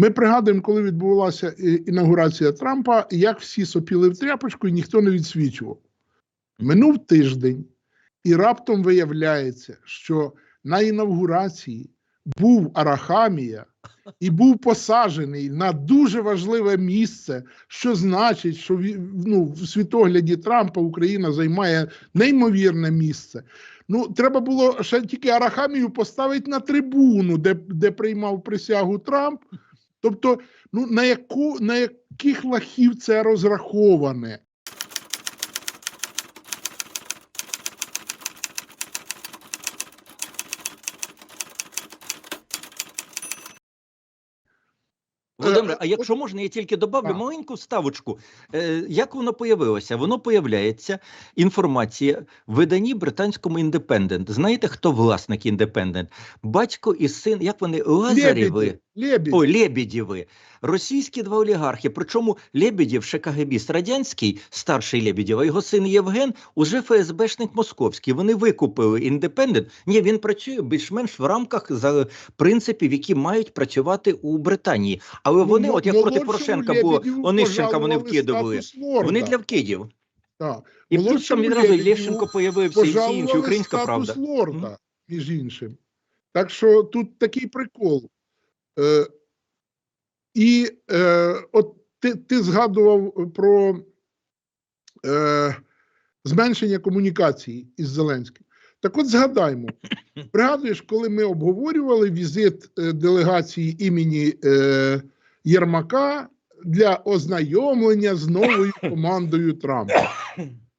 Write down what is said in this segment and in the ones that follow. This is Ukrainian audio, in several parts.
Ми пригадуємо, коли відбувалася інаугурація Трампа, як всі сопіли в тряпочку і ніхто не відсвічував. Минув тиждень, і раптом виявляється, що на інавгурації був Арахамія і був посаджений на дуже важливе місце, що значить, що ну, в світогляді Трампа Україна займає неймовірне місце. Ну, треба було ще тільки Арахамію поставити на трибуну, де, де приймав присягу Трамп. Тобто, ну на яку на яких лахів це розраховане? Володимир, Е, а якщо можна, я тільки добавлю маленьку вставочку. Е, як воно появилося? Воно появляється інформація в виданні британському індепендент. Знаєте, хто власник індепендент? Батько і син, як вони Лазарєви. Лебеді, Лебеді. О, Лебедєви. Російські два олігархи. Причому Лебедєв ще КГБіст радянський, старший Лебедєв, а його син Євген уже ФСБшник московський. Вони викупили індепендент. Ні, він працює більш-менш в рамках за принципів, які мають працювати у Британії. Але вони, мо- от як проти Порошенка Лебедєву Онищенка, вони вкидували. Вони для вкидів. Так. І плюс там відразу Лебедєву появився, і всі інші українська правда. лорда, між іншим. Так що тут такий прикол. Е, і е, от ти, ти згадував про е, зменшення комунікації із Зеленським. Так от згадаймо, пригадуєш, коли ми обговорювали візит е, делегації імені е, Єрмака для ознайомлення з новою командою Трампа.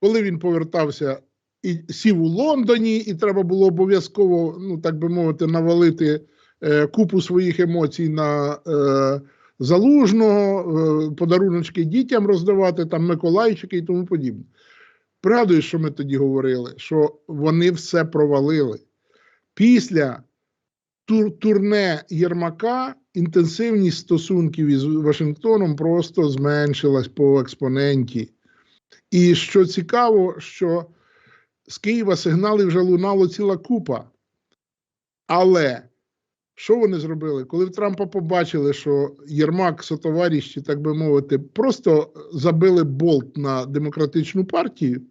Коли він повертався і сів у Лондоні, і треба було обов'язково, ну так би мовити, навалити е, купу своїх емоцій на е, залужного, е, подаруночки дітям роздавати, там Миколайчики і тому подібне. Пригадую, що ми тоді говорили, що вони все провалили. Після тур, турне Єрмака інтенсивність стосунків із Вашингтоном просто зменшилась по експоненті. І що цікаво, що з Києва сигналів вже лунало ціла купа. Але що вони зробили? Коли в Трампа побачили, що Єрмак сотоваріщі, так би мовити, просто забили болт на демократичну партію,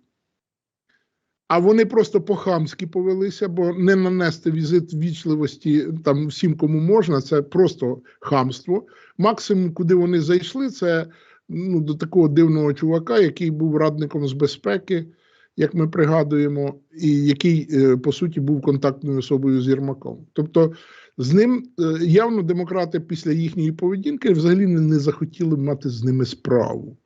а вони просто по-хамськи повелися, бо не нанести візит вічливості там всім, кому можна, це просто хамство. Максимум, куди вони зайшли, це ну, до такого дивного чувака, який був радником з безпеки, як ми пригадуємо, і який, е, по суті, був контактною особою з Єрмаком. Тобто, з ним е, явно демократи після їхньої поведінки взагалі не, захотіли мати з ними справу.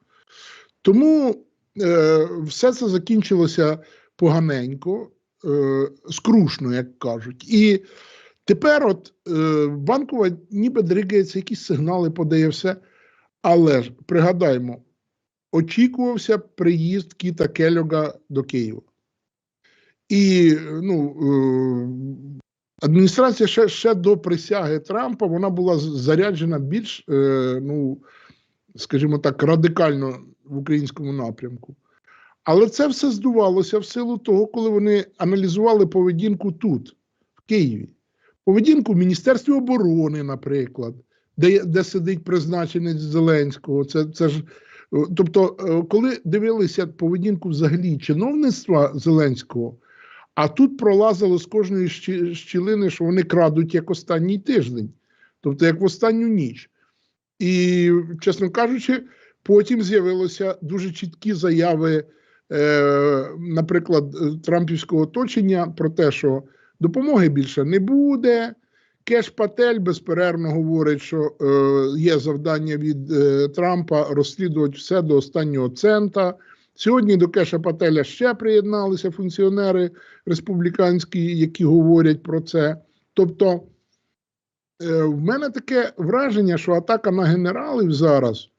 Тому е, все це закінчилося поганенько, е, скрушно, як кажуть. І тепер, от е, банкова ніби дригається, якісь сигнали подає все. Але ж пригадаймо, очікувався приїзд Кіта Келлога до Києва. І ну, е, адміністрація ще, ще до присяги Трампа вона була заряджена більш, е, ну, скажімо так, радикально в українському напрямку. Але це все здувалося в силу того, коли вони аналізували поведінку тут, в Києві. Поведінку в Міністерстві оборони, наприклад, де, де сидить призначенець Зеленського. Це, це ж, е, тобто, е, коли дивилися поведінку взагалі чиновництва Зеленського, а тут пролазило з кожної щілини, що вони крадуть як останній тиждень, тобто як в останню ніч. І, чесно кажучи, потім з'явилися дуже чіткі заяви, наприклад, е, Трампівського оточення про те, що допомоги більше не буде. Кеш Патель безперервно говорить, що е, є завдання від е, Трампа розслідувати все до останнього цента. Сьогодні до Кеша Пателя ще приєдналися функціонери республіканські, які говорять про це. Тобто, е, в мене таке враження, що атака на генералів зараз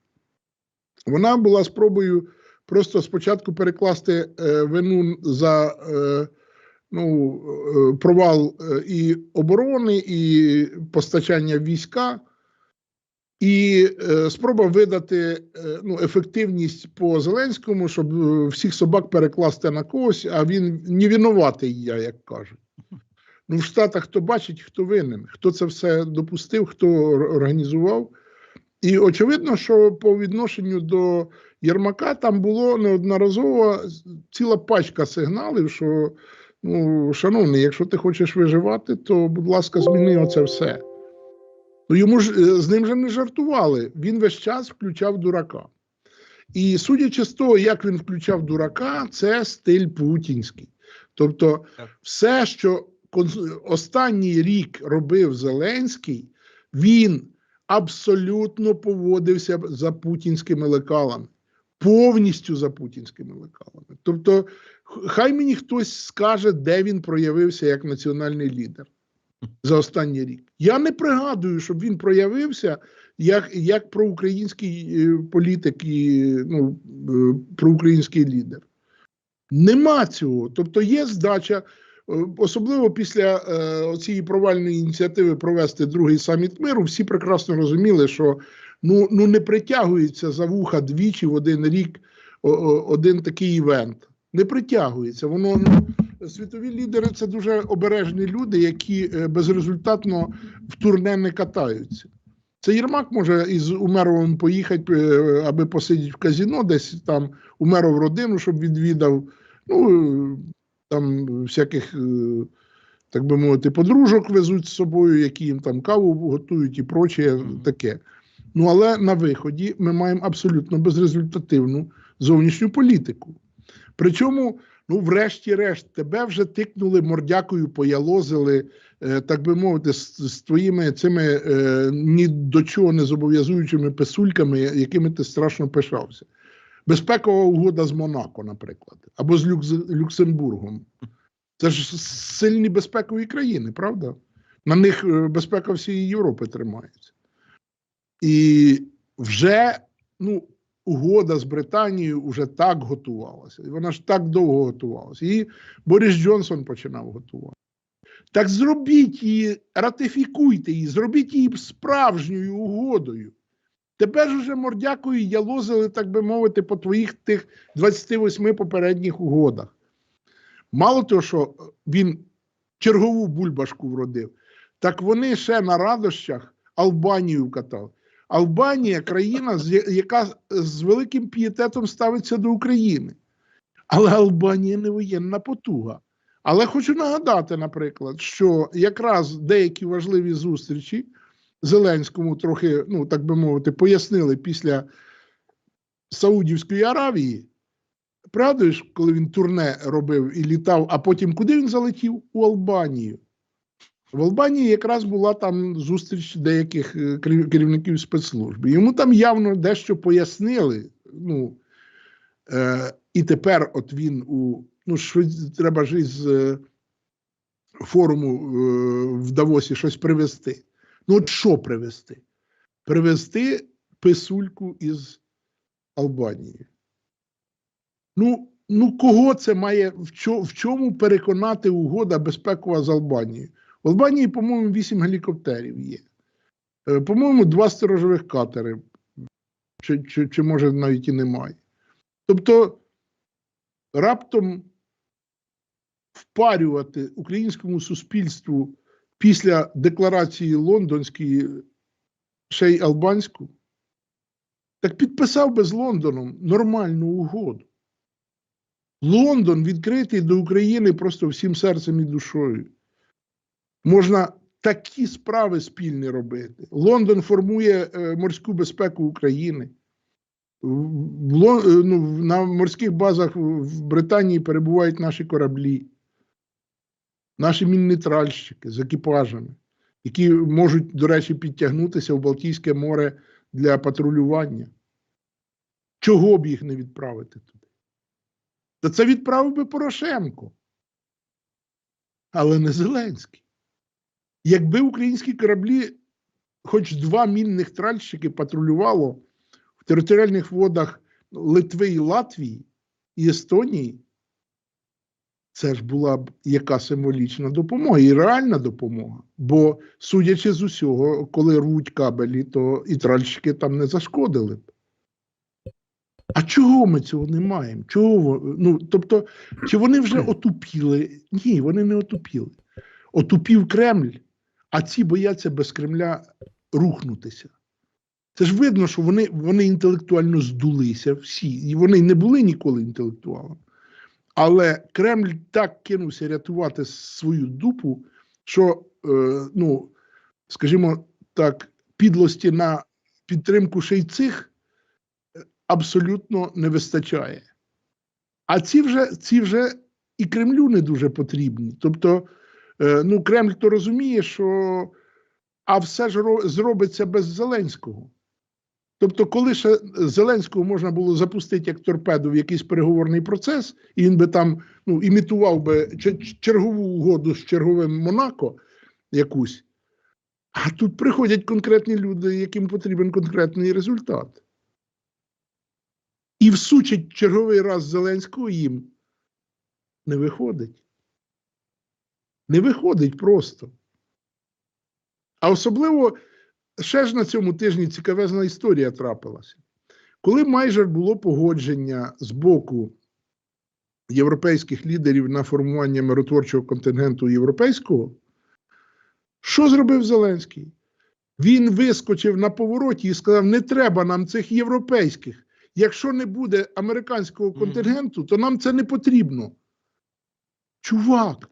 вона була спробою просто спочатку перекласти е, вину за е, ну, е, провал і оборони, і постачання війська, і спроба видати ну, ефективність по Зеленському, щоб всіх собак перекласти на когось, а він не винуватий я, як кажуть. Ну, в Штатах хто бачить, хто винен, хто це все допустив, хто організував. І очевидно, що по відношенню до Єрмака там було неодноразово ціла пачка сигналів, що ну, шановний, якщо ти хочеш виживати, то, будь ласка, зміни оце все. Ну, йому ж е, з ним же не жартували. Він весь час включав дурака. І судячи з того, як він включав дурака, це стиль путінський. Тобто, все, що останній рік робив Зеленський, він абсолютно поводився за путінськими лекалами, повністю за путінськими лекалами. Тобто, хай мені хтось скаже, де він проявився як національний лідер за останній рік. Я не пригадую, щоб він проявився як, як проукраїнський е, політик і ну, е, проукраїнський лідер. Нема цього. Тобто є здача, е, особливо після е, цієї провальної ініціативи провести другий саміт миру. Всі прекрасно розуміли, що ну, ну не притягується за вуха двічі в один рік один такий івент. Не притягується. Воно ну, світові лідери це дуже обережні люди, які е, безрезультатно в турне не катаються. Це Єрмак може із Умеровим поїхати, е, аби посидіти в казіно, десь там Умеров родину, щоб відвідав. Ну, там всяких, е, так би мовити, подружок везуть з собою, які їм там каву готують і проче таке. Ну, але на виході ми маємо абсолютно безрезультативну зовнішню політику. Причому, ну, врешті-решт, тебе вже тикнули мордякою, поялозили, е, так би мовити, з, з твоїми цими е, ні до чого не зобов'язуючими писульками, якими ти страшно пишався. Безпекова угода з Монако, наприклад, або з Люкс- Люксембургом. Це ж сильні безпекові країни, правда? На них е, безпека всієї Європи тримається. І вже ну, угода з Британією вже так готувалася. І вона ж так довго готувалася. І Борис Джонсон починав готувати. Так зробіть її, ратифікуйте її, зробіть її справжньою угодою. Тебе ж уже мордякою ялозили, так би мовити, по твоїх тих 28 попередніх угодах. Мало того, що він чергову бульбашку вродив, так вони ще на радощах Албанію катали. Албанія країна, яка з великим пієтетом ставиться до України. Але Албанія не воєнна потуга. Але хочу нагадати, наприклад, що якраз деякі важливі зустрічі Зеленському трохи, ну так би мовити, пояснили після Саудівської Аравії. Правда, коли він турне робив і літав, а потім куди він залетів? У Албанію. В Албанії якраз була там зустріч деяких е, керівників спецслужб. Йому там явно дещо пояснили. Ну, е, і тепер, от він у ну, що треба ж із е, форуму е, в Давосі щось привезти. Ну, от що привезти? Привезти писульку із Албанії. Ну, ну кого це має в чому переконати угода безпекова з Албанією? В Албанії, по-моєму, вісім гелікоптерів є. Е, По-моєму, два сторожових катери, чи, чи, чи може навіть і немає. Тобто раптом впарювати українському суспільству після декларації лондонської ще й албанську, так підписав би з Лондоном нормальну угоду. Лондон відкритий до України просто всім серцем і душою. Можна такі справи спільні робити. Лондон формує е, морську безпеку України. Е, ну, на морських базах в Британії перебувають наші кораблі, наші мінні-тральщики з екіпажами, які можуть, до речі, підтягнутися в Балтійське море для патрулювання. Чого б їх не відправити туди? Та це відправив би Порошенко, але не Зеленський. Якби українські кораблі, хоч два мінних тральщики патрулювало в територіальних водах Литви і Латвії і Естонії, це ж була б яка символічна допомога і реальна допомога. Бо, судячи з усього, коли рвуть кабелі, то і тральщики там не зашкодили б. А чого ми цього не маємо? Чого? Ну, тобто, чи вони вже отупіли? Ні, вони не отупіли. Отупів Кремль, а ці бояться без Кремля рухнутися. Це ж видно, що вони, вони інтелектуально здулися всі. І вони не були ніколи інтелектуалами. Але Кремль так кинувся рятувати свою дупу, що, е, ну, скажімо так, підлості на підтримку ще й цих е, абсолютно не вистачає. А ці вже, ці вже і Кремлю не дуже потрібні. Тобто, ну, Кремль то розуміє, що а все ж зробиться без Зеленського. Тобто, коли ще Зеленського можна було запустити як торпеду в якийсь переговорний процес, і він би там ну, імітував би чергову угоду з черговим Монако якусь, а тут приходять конкретні люди, яким потрібен конкретний результат. І всучить черговий раз Зеленського їм не виходить. Не виходить просто. А особливо ще ж на цьому тижні цікавезна історія трапилася. Коли майже було погодження з боку європейських лідерів на формування миротворчого контингенту європейського, що зробив Зеленський? Він вискочив на повороті і сказав: не треба нам цих європейських. Якщо не буде американського контингенту, то нам це не потрібно. Чувак,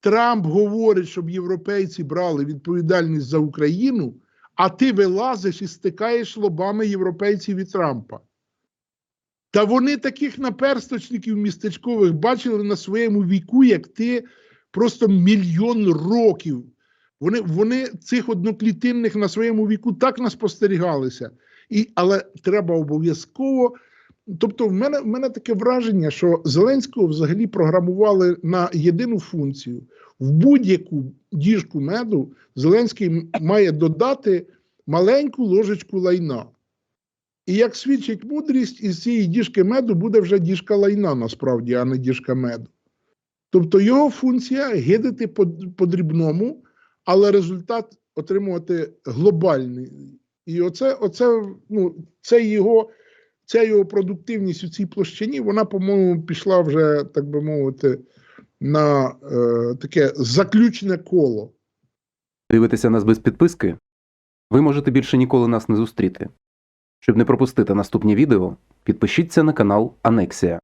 Трамп говорить, щоб європейці брали відповідальність за Україну, а ти вилазиш і стикаєш лобами європейців і Трампа. Та вони таких наперсточників містечкових бачили на своєму віку, як ти, просто мільйон років. Вони, вони цих одноклітинних на своєму віку так наспостерігалися. І, але треба обов'язково. Тобто, в мене, в мене таке враження, що Зеленського взагалі програмували на єдину функцію. В будь-яку діжку меду Зеленський має додати маленьку ложечку лайна. І як свідчить мудрість, із цієї діжки меду буде вже діжка лайна, насправді, а не діжка меду. Тобто його функція гидати по, по дрібному, але результат отримувати глобальний. І оце, оце, ну, це його, ця його продуктивність у цій площині, вона, по-моєму, пішла вже, так би мовити, на е, таке заключне коло. Дивитеся нас без підписки? Ви можете більше ніколи нас не зустріти. Щоб не пропустити наступні відео, підпишіться на канал Анексія.